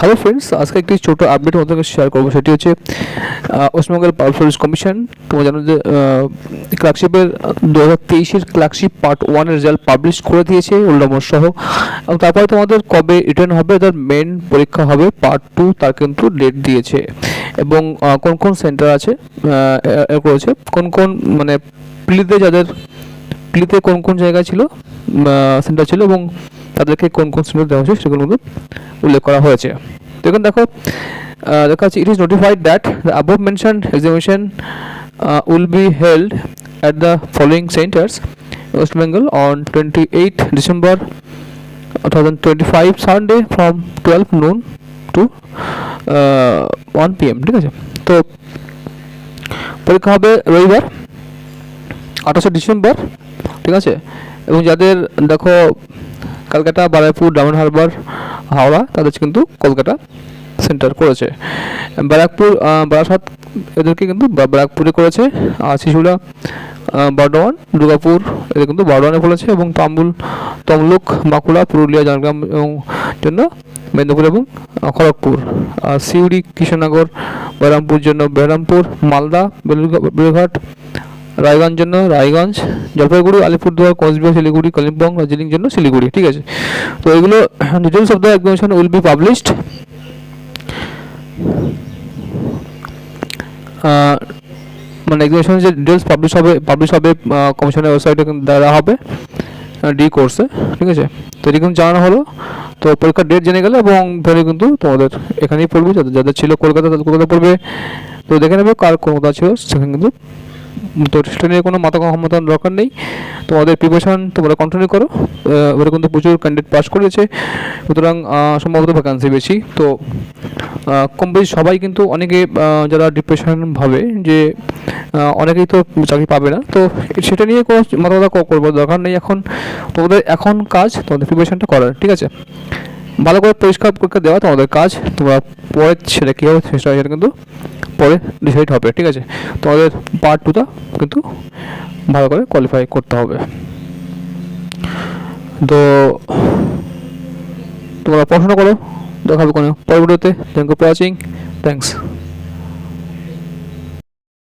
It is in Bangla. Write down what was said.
হ্যালো ফ্রেন্ডস আজকে একটি ছোট আপডেট তোমাদের কাছে শেয়ার করব। সেটি হচ্ছে ওয়েস্টবেঙ্গল পাওয়ার সার্ভিস কমিশন তোমরা জানো যে ক্লার্কশিপের দু হাজার তেইশের ক্লার্কশিপ পার্ট ওয়ানের রেজাল্ট পাবলিশ করে দিয়েছে উল্লামর সহ। এবং তারপরে তোমাদের কবে রিটার্ন হবে, তার মেন পরীক্ষা হবে পার্ট টু তার কিন্তু ডেট দিয়েছে। এবং কোন কোন সেন্টার আছে করেছে, কোন কোন মানে প্লিতে যাদের, প্লিতে কোন কোন জায়গায় ছিল সেন্টার ছিল এবং তাদেরকে কোন কোন সেন্টার দেওয়া হয়েছে সেগুলো কিন্তু উল্লেখ করা হয়েছে। দেখুন দেখো আহ, দেখা যাচ্ছে it is notified that the above mention examination will be held at the following centres West Bengal on twenty eight December two thousand twenty five Sunday from twelve noon to one P M ঠিক আছে? তো পরীক্ষা হবে রবিবার আঠাশে ডিসেম্বর ঠিক আছে? এবং যাদের দেখো কলকাতা, বারাইপুর ডায়মন্ড হারবার, হাওড়া, তাদের কিন্তু কলকাতা সেন্টার করেছে। ব্যারাকপুর বারাসাত এদেরকে কিন্তু ব্যারাকপুরে করেছে। আর শিশুরা বর্ধমান দুর্গাপুর এদের কিন্তু বর্ধমানে করেছে এবং তাম্বুল, তমলুক, বাঁকুড়া, পুরুলিয়া, ঝাড়গ্রাম এবং জন্য মেদিনীপুর এবং খড়গপুর। আর সিউড়ি, কৃষ্ণনগর, বহরমপুর, জন্য বহরমপুর, মালদা বেলুঘাট রায়গঞ্জ জন্য রায়গঞ্জ, জলপাইগুড়ি, আলিপুরদুয়ার, কোচবিহার, শিলিগুড়ি, কালিম্পং, দার্জিলিং জন্য শিলিগুড়ি, ঠিক আছে? তো এগুলো details of the examination will be published. মানে এক্সামিনেশন যে ডিটেলস পাবলিশ হবে পাবলিশ হবে কমিশনের ওয়েবসাইটে দেওয়া হবে ডি কোর্সে, ঠিক আছে? তো এটি কিন্তু জানানো হলো। তো পরীক্ষার ডেট জেনে গেলে এবং ভেবে কিন্তু তোমাদের এখানেই পড়বে, যাদের যাদের ছিল কলকাতা, তাদের কলকাতা পড়বে। তো দেখে নেবে কার কলকাতা ছিল, সেখানে কিন্তু তো সেটা নিয়ে কোনো মাথা ক্ষমতার দরকার নেই। তোমাদের প্রিপারেশন তোমরা কন্টিনিউ করো। ওরা কিন্তু প্রচুর ক্যান্ডিডেট পাস করেছে। সুতরাং সম্ভবত ভ্যাকান্সি বেশি। তো কম বেশি সবাই কিন্তু অনেকে যারা ডিপ্রেশন ভাবে যে অনেকেই তো চাকরি পাবে না। তো সেটা নিয়ে কোনো মাথা কথা করবার দরকার নেই এখন। তোমাদের এখন কাজ, তোমাদের প্রিপারেশনটা করার, ঠিক আছে? ভালো করে পরিষ্কার পরীক্ষা দেওয়া তোমাদের কাজ। তোমরা পরে সেটা কী হবে সেটা সেটা কিন্তু পরে ডিসাইড হবে, ঠিক আছে? তোমাদের পার্ট টুটা কিন্তু ভালো করে কোয়ালিফাই করতে হবে। তো তোমরা পড়াশোনা করো, দেখা কোনো পরবর্তীতে thank you for watching thanks